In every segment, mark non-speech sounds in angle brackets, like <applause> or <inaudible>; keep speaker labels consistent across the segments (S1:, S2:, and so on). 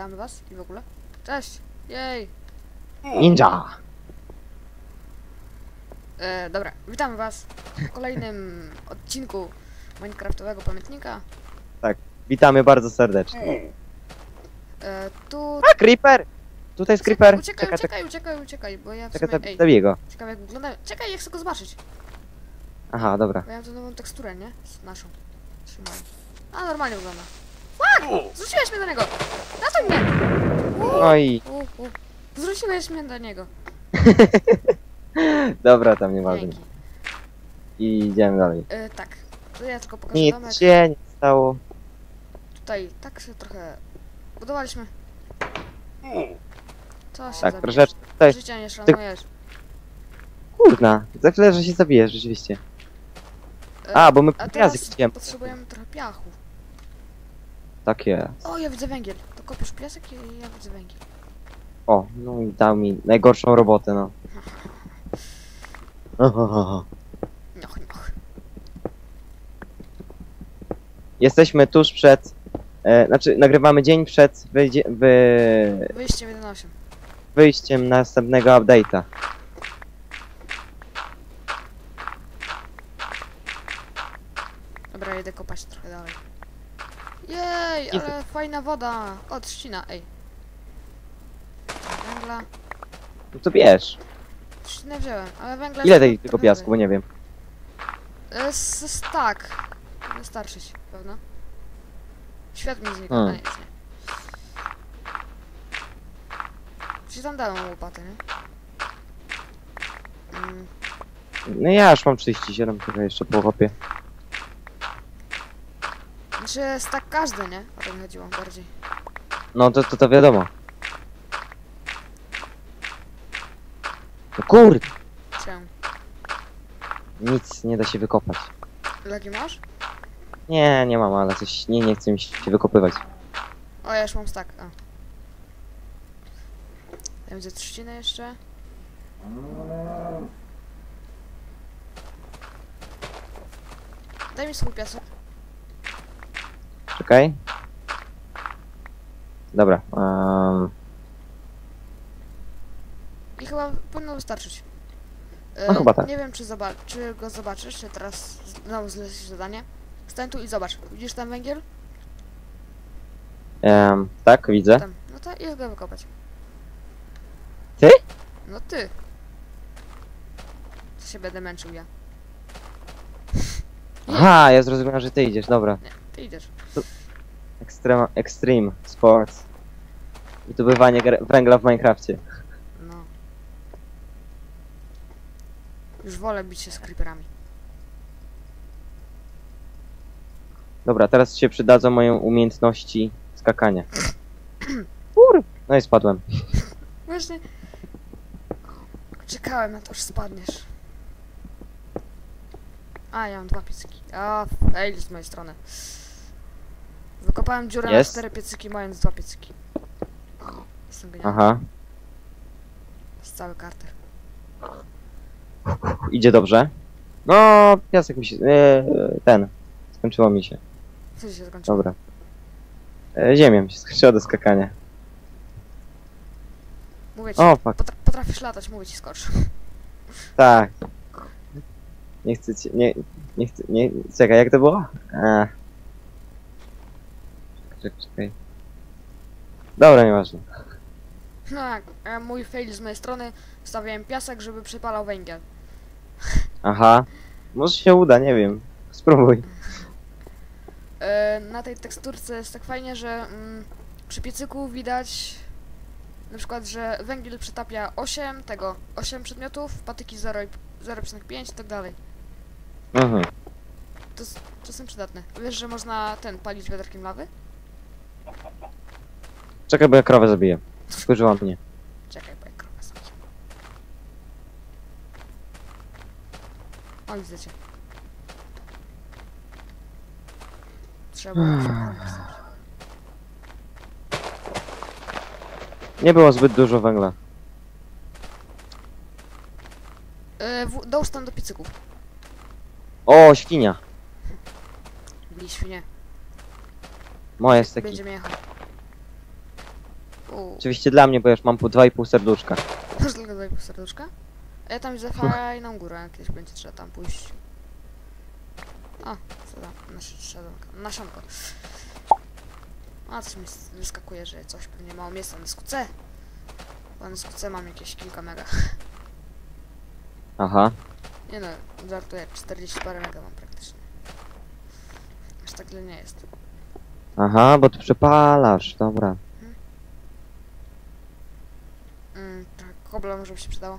S1: witamy was i w ogóle. Cześć! Jej!
S2: Ninja!
S1: E, dobra, witamy was w kolejnym <laughs> odcinku Minecraftowego pamiętnika.
S2: Witamy bardzo serdecznie.
S1: E, tu...
S2: A, Creeper! Tutaj jest Creeper.
S1: Uciekaj,
S2: Czekaj,
S1: uciekaj, uciekaj, uciekaj, bo ja w
S2: czekaj,
S1: sumie...
S2: zabiję go.
S1: ciekawe jak wygląda... Czekaj, ja chcę go zobaczyć.
S2: Aha, dobra.
S1: Bo ja mam tu nową teksturę, nie? Z naszą. Trzymaj. A, normalnie wygląda. Fuck! Zrzuciłeś mnie do niego! Ratuj mnie!
S2: No.
S1: U, u. Zrzuciłeś mnie do niego. <laughs>
S2: Dobra, tam nieważne.
S1: Dzięki.
S2: I idziemy dalej.
S1: E, tak, to ja tylko pokażę domek.
S2: Nic się nie stało.
S1: Tutaj tak się trochę budowaliśmy. Co się
S2: Tak,
S1: zabijesz?
S2: troszeczkę. Tutaj,
S1: Życia nie szanujesz.
S2: kurna. Za chwilę, że się zabijesz, rzeczywiście.
S1: E,
S2: A, bo my
S1: a
S2: piasek
S1: teraz
S2: chciałem.
S1: potrzebujemy trochę piachu.
S2: Tak jest.
S1: O, ja widzę węgiel. To kopiesz piasek i ja widzę węgiel.
S2: O, no i dał mi najgorszą robotę, no. <laughs>
S1: Nioch, nioch.
S2: Jesteśmy tuż przed... E, znaczy, nagrywamy dzień przed wyjdzie, wy,
S1: Wyjście 1.8.
S2: wyjściem następnego update'a.
S1: Dobra, jedę kopać trochę dalej. Jej, ale fajna woda. O, trzcina, ej. Węgla.
S2: No to wiesz.
S1: Trzcinę wziąłem, ale węgla
S2: Ile
S1: jest
S2: tej, tego piasku, bo nie wiem.
S1: Z tak. Wystarczyć, pewno. Świat mi zniknął,
S2: Hmm.
S1: nic nie. Czy tam dałem łopatę, nie? Mm,
S2: No ja już mam 37, trochę jeszcze po chłopie.
S1: Znaczy jest tak każdy, nie? O to mi chodziło bardziej.
S2: No to, to, to wiadomo. No kurde,
S1: Czemu?
S2: nic nie da się wykopać.
S1: Lagi masz?
S2: Nie, nie mam, ale coś nie, nie chce mi się wykopywać.
S1: O, ja już mam stack, a. Ja widzę trzcinę jeszcze. Daj mi swój piasek.
S2: Czekaj. Dobra. Um,
S1: I chyba powinno wystarczyć. E,
S2: No chyba tak.
S1: Nie wiem, czy, zoba- czy go zobaczysz, czy teraz znowu zlecisz zadanie. Stań tu i zobacz. Widzisz tam węgiel?
S2: em, tak, widzę.
S1: Tam. No to jest go wykopać.
S2: Ty?
S1: No ty. To się będę męczył ja.
S2: Aha, ja zrozumiałem, że ty idziesz, dobra.
S1: Nie, ty idziesz.
S2: Extreme, extreme Sports. Wydobywanie węgla w Minecrafcie.
S1: No. Już wolę bić się z creeperami.
S2: Dobra, teraz się przydadzą moje umiejętności skakania. Kur... No i spadłem.
S1: Właśnie. Czekałem na to, że spadniesz. A, ja mam dwa piecyki. A, fail z mojej strony. Wykopałem dziurę
S2: Jest?
S1: na cztery piecyki, mając dwa piecyki. Jestem genialny.
S2: Aha.
S1: Z cały karter.
S2: Idzie dobrze. No, piasek mi się... E, ten. Skończyło mi się.
S1: Co ci się skończyło?
S2: Dobra. E, ziemia mi się skończyła do skakania.
S1: Mówię ci,
S2: O, fuck.
S1: potra potrafisz latać, mówię ci, skocz.
S2: Tak. Nie chcę cię... Nie, nie chcę... Nie, czekaj, jak to było? A. Czekaj, czekaj. Dobra, nieważne.
S1: No <laughs> jak, e, mój fail z mojej strony, stawiałem piasek, żeby przypalał węgiel.
S2: Aha. Może się uda, nie wiem. Spróbuj.
S1: E, na tej teksturce jest tak fajnie, że mm, przy piecyku widać na przykład, że węgiel przytapia 8 tego, 8 przedmiotów, patyki 0 i- 0,5 i tak dalej.
S2: Mhm.
S1: To jest czasem przydatne. Wiesz, że można ten palić wiaderkiem lawy?
S2: Czekaj, bo ja krowę zabiję. Skurzyła mnie.
S1: Czekaj, bo jak krowa sobie. O, widzę cię. Trzeba przekonać.
S2: Nie było zbyt dużo węgla.
S1: E, w- dołóż tam do piecyków.
S2: O, świnia.
S1: Byli świnie.
S2: Moja jest taki.
S1: Będziemy jechać.
S2: Oczywiście dla mnie, bo już mam po 2,5 serduszka.
S1: masz tylko daj serduszka? A ja tam widzę fajną górę, kiedyś będzie trzeba tam pójść. A, co tam? Nasz, siadanko, nasionko. A, coś mi wyskakuje, że coś pewnie mało miejsca na skutce. Bo na skutce mam jakieś kilka mega.
S2: Aha.
S1: Nie no, żartuję, 40 parę mega mam praktycznie. Aż tak źle nie jest.
S2: Aha, bo ty przepalasz, dobra.
S1: Mm, trochę kobla może by się przydało.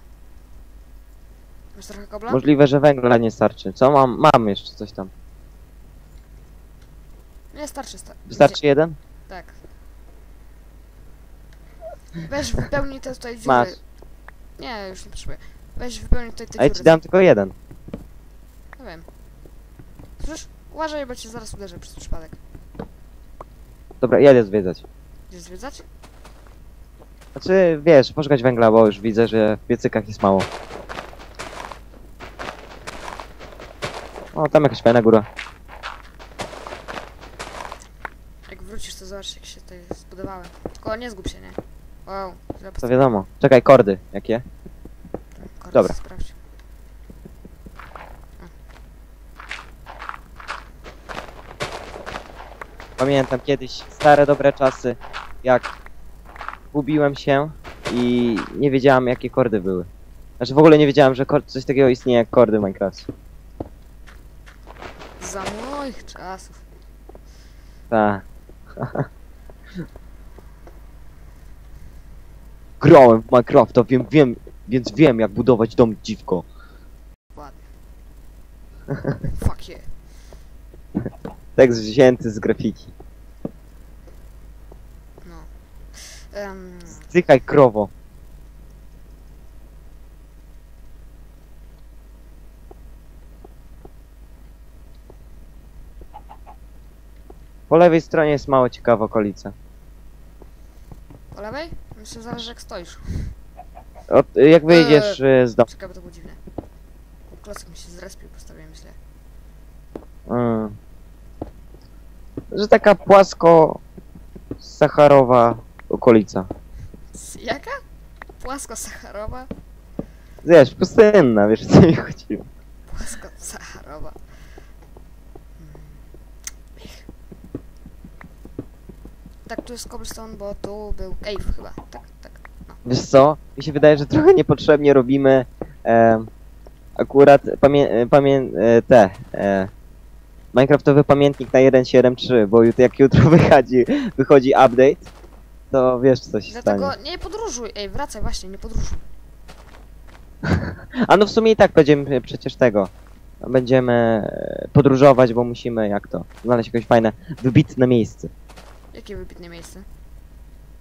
S1: Masz trochę kobla?
S2: Możliwe, że węgla nie starczy. Co mam? Mam jeszcze coś tam.
S1: Nie, starczy. Sta
S2: Wystarczy jeden?
S1: Tak. Weź wypełnij te tutaj dziury.
S2: Masz.
S1: Nie, już nie potrzebuję. Weź wypełnij tutaj te
S2: A ja
S1: dziury.
S2: ci dam tylko jeden.
S1: Nie wiem. Słyszysz? Uważaj, bo cię zaraz uderzę przez przypadek.
S2: Dobra, jadę zwiedzać.
S1: Gdzie zwiedzać?
S2: Znaczy, wiesz, poszukać węgla, bo już widzę, że w piecykach jest mało. O, tam jakaś fajna góra.
S1: Jak wrócisz, to zobacz, jak się tutaj zbudowałem. Tylko nie zgub się, nie? Wow, źle
S2: To wiadomo. Czekaj, kordy. Jakie?
S1: postawiłem.
S2: dobra.
S1: Sprawdź.
S2: Pamiętam kiedyś stare, dobre czasy, jak gubiłem się i nie wiedziałem, jakie kordy były. Znaczy, w ogóle nie wiedziałem, że coś takiego istnieje jak kordy w Minecraft.
S1: Za moich czasów.
S2: Tak. <laughs> Grałem w Minecrafta, wiem, wiem, więc wiem, jak budować dom dziwko.
S1: Ładnie. Fuck yeah. <laughs>
S2: Tekst wzięty z grafiki.
S1: No. Um,
S2: Zykaj, krowo. Po lewej stronie jest mało ciekawa okolica.
S1: po lewej? Myślę, zależy jak stoisz.
S2: Jak wyjdziesz y, z domu.
S1: Czekaj, bo to było dziwne. Klocek mi się zrespił, postawiłem źle.
S2: Mm. Że taka płasko sacharowa okolica.
S1: Jaka? Płasko-sacharowa?
S2: Wiesz, pustynna, wiesz o co mi chodziło.
S1: Płasko-sacharowa. Mm. Ich. Tak, tu jest cobblestone, bo tu był cave chyba. Tak, tak.
S2: Wiesz co? Mi się wydaje, że trochę niepotrzebnie robimy e, akurat pamię, pamię, e, te e, Minecraftowy pamiętnik na 1.7.3, bo jut, jak jutro <laughs> wychodzi, wychodzi update, to wiesz co się
S1: Dlatego
S2: stanie.
S1: nie podróżuj. Ej, wracaj właśnie, nie podróżuj. <laughs>
S2: A no w sumie i tak będziemy przecież tego. Będziemy e, podróżować, bo musimy, jak to, znaleźć jakieś fajne, wybitne miejsce.
S1: Jakie wybitne miejsce?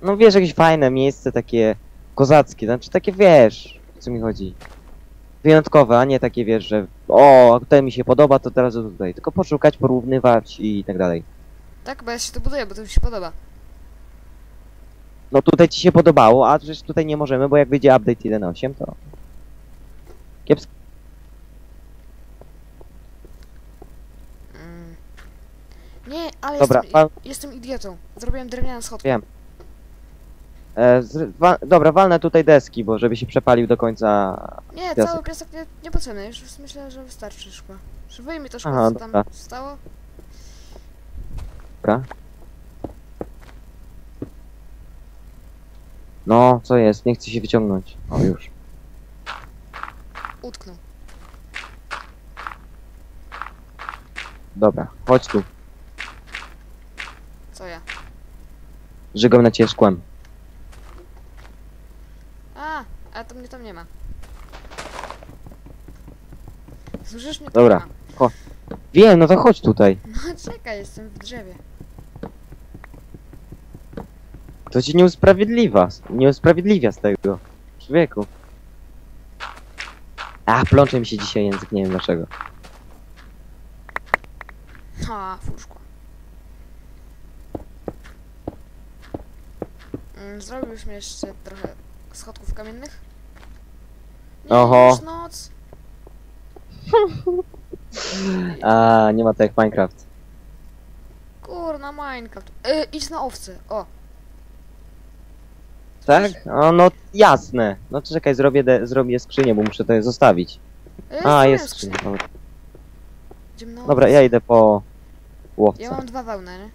S2: No wiesz, jakieś fajne miejsce, takie kozackie, znaczy takie wiesz, o co mi chodzi. Wyjątkowe, a nie takie wiesz, że o, tutaj mi się podoba, to teraz tutaj. Tylko poszukać, porównywać i tak dalej.
S1: Tak, bo ja się tu buduję, bo to mi się podoba.
S2: No tutaj ci się podobało, a przecież tutaj nie możemy, bo jak wyjdzie update 1.8, to... Kiepsko.
S1: Mm. Nie, ale
S2: Dobra,
S1: jestem,
S2: wal,
S1: jestem idiotą. Zrobiłem drewniane schody.
S2: Wiem. E, z, wa, dobra, walnę tutaj deski, bo żeby się przepalił do końca...
S1: Nie,
S2: Piasek.
S1: cały piasek nie, niepotrzebny. Już myślę, że wystarczy szkła. Że wyjmij to szkło,
S2: Aha,
S1: co tam
S2: dobra.
S1: zostało.
S2: Dobra. No, co jest? Nie chce się wyciągnąć. O, już.
S1: Utknął.
S2: Dobra, chodź tu.
S1: Co ja?
S2: Żygam na ciebie szkłem.
S1: A, a to mnie tam nie ma. Słyszysz mnie?
S2: Dobra. Wiem, no to chodź tutaj.
S1: No czekaj, jestem w drzewie.
S2: To ci nie usprawiedliwia. Nie usprawiedliwia z tego. Człowieku. A, plącze mi się dzisiaj język, nie wiem dlaczego.
S1: A, fuszkła. Mm, Zrobiłbyś mi jeszcze trochę schodków kamiennych? Nie,
S2: Oho.
S1: już noc. <laughs>
S2: A, nie ma tak jak Minecraft.
S1: Kurna, Minecraft. Y, idź na owce, o.
S2: Tak? O, no jasne. No to czekaj, zrobię, de, zrobię skrzynię, bo muszę to zostawić.
S1: E,
S2: A, jest skrzynia. Dobra,
S1: Idziemy na
S2: Dobra, ja idę po
S1: Ja
S2: łowcę.
S1: mam dwa wełny, nie?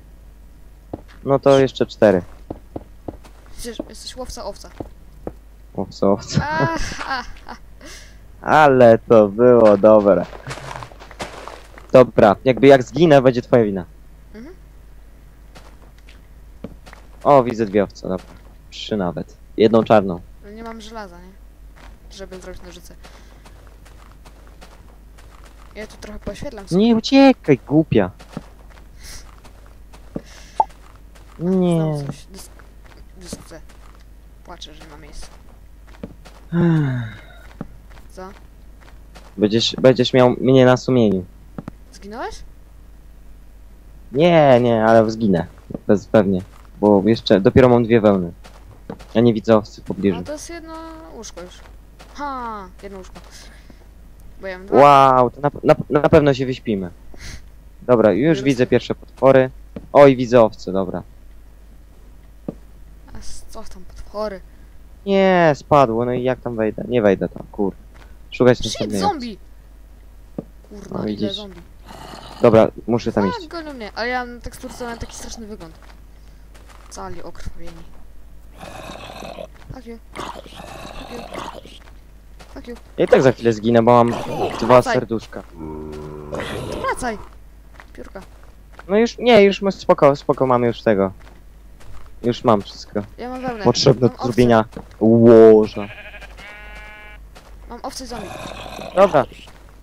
S2: No to jeszcze cztery.
S1: Przecież jesteś łowca owca.
S2: Łowca, łowca.
S1: A, a, a.
S2: Ale to było dobre. Dobra, jakby jak zginę, będzie twoja wina.
S1: Mhm.
S2: O, widzę dwie owce, dobra. Trzy nawet. Jedną czarną.
S1: No nie mam żelaza, nie? Żeby zrobić nożyce. Ja tu trochę poświetlam sobie.
S2: Nie uciekaj, głupia. Nie.
S1: Znowu coś. Dysk... Płaczę, że nie ma miejsca. Co?
S2: Będziesz, będziesz miał mnie na sumieniu.
S1: Zginąłeś?
S2: Nie, nie, ale zginę. Bez pewnie. Bo jeszcze, dopiero mam dwie wełny. Ja nie widzę owcy w pobliżu.
S1: No to jest jedno łóżko już. Ha, jedno łóżko. Bo ja mam dwa.
S2: Wow, to na, na, na pewno się wyśpimy. Dobra, już widzę pierwsze potwory. Oj, widzę owce, dobra.
S1: A s- co tam, potwory?
S2: Nie, spadło, no i jak tam wejdę? Nie wejdę tam, kur. Szukać
S1: Shit,
S2: następnej
S1: zombie! Kurwa,
S2: No,
S1: ile
S2: widzisz.
S1: zombie.
S2: Dobra, muszę tam iść.
S1: gonią mnie, ale ja na teksturce mam taki straszny wygląd. Cali okrwawieni. Fuck you. Fuck you. Fuck you.
S2: Ja i tak za chwilę zginę, bo mam dwa
S1: Wracaj.
S2: serduszka.
S1: To wracaj! Piórka.
S2: No już, nie, już my spoko, spoko, mamy już tego. Już mam wszystko.
S1: Ja mam wełnę.
S2: Potrzebne
S1: mam
S2: do
S1: owce.
S2: zrobienia łoża.
S1: Mam owce zombie.
S2: Dobra,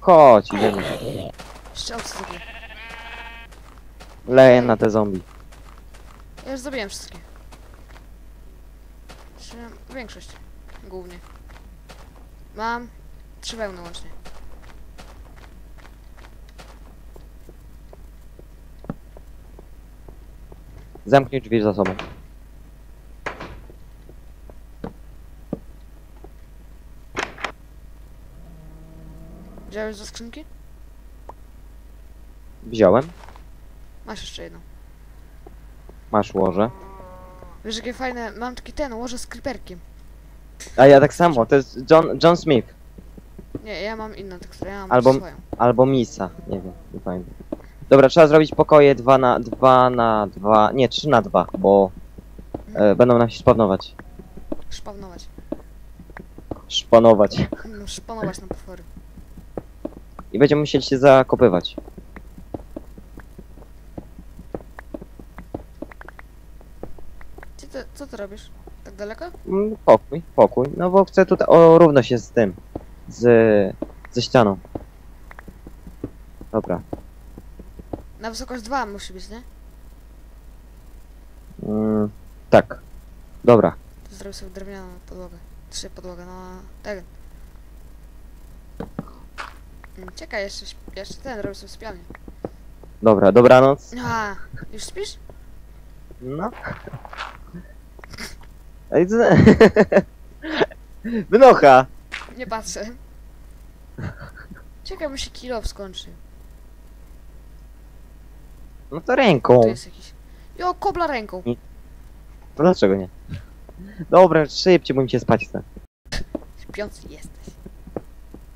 S2: chodź, idziemy.
S1: Jeszcze owce zabiję.
S2: Leję na te zombie.
S1: Ja już zabiłem wszystkie. Czy większość. Głównie. Mam trzy wełny łącznie.
S2: Zamknij drzwi za sobą.
S1: Wziąłeś ze skrzynki?
S2: Wziąłem.
S1: Masz jeszcze jedną.
S2: Masz łoże.
S1: Wiesz jakie fajne, mam taki ten, łoże z creeperkiem.
S2: A ja tak samo, to jest John, John Smith.
S1: Nie, ja mam inną teksturę, ja mam
S2: Albo-
S1: swoją.
S2: Albo Misa, nie wiem, nie pamiętam. Dobra, trzeba zrobić pokoje 2 na 2 na 2, nie 3 na 2, bo e, będą nam się spawnować.
S1: Szpawnować.
S2: Szpanować.
S1: No, szpanować na potwory.
S2: I będziemy musieli się zakopywać.
S1: Co ty, co ty robisz? Tak daleko?
S2: Mm, Pokój, pokój. No bo chcę tutaj o równo się z tym. Z, ze ścianą. Dobra.
S1: Na wysokość 2 musi być, nie?
S2: Mm, tak. Dobra.
S1: Zrobię sobie drewnianą podłogę. Trzy podłogę, no tak. Czekaj, jeszcze, jeszcze ten, robię sobie sypialnię.
S2: Dobra, dobranoc.
S1: A, już śpisz?
S2: No. Ej, co... <laughs> Wynocha!
S1: Nie patrzę. Czekaj, mu się kilo skończy.
S2: No to ręką.
S1: Tu jest jakiś. Jo, kobla ręką.
S2: No dlaczego nie? Dobra, szybciej, bo mi się spać chce.
S1: Śpiący jesteś.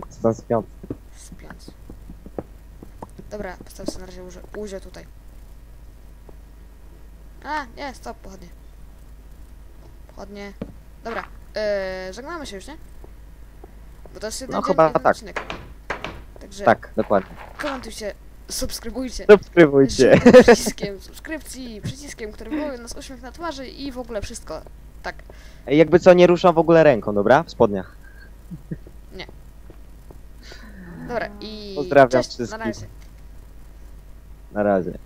S2: Co tam śpiąc?
S1: Śpiący. Dobra, postawię sobie na razie łoże tutaj. A, nie, stop, pochodnie. Pochodnie. Dobra, yy, żegnamy się już, nie? Bo to jest jeden
S2: No,
S1: dzień,
S2: chyba
S1: jeden
S2: tak.
S1: odcinek. Także
S2: Tak, dokładnie.
S1: komentujcie, subskrybujcie.
S2: Subskrybujcie.
S1: Przyciskiem subskrypcji, przyciskiem, który wywołuje nas uśmiech na twarzy i w ogóle wszystko. Tak.
S2: Ej, Jakby co, nie ruszam w ogóle ręką, dobra? W spodniach.
S1: Dobra, i
S2: Pozdrawiam
S1: cześć,
S2: wszystkich.
S1: na razie.
S2: Na razie.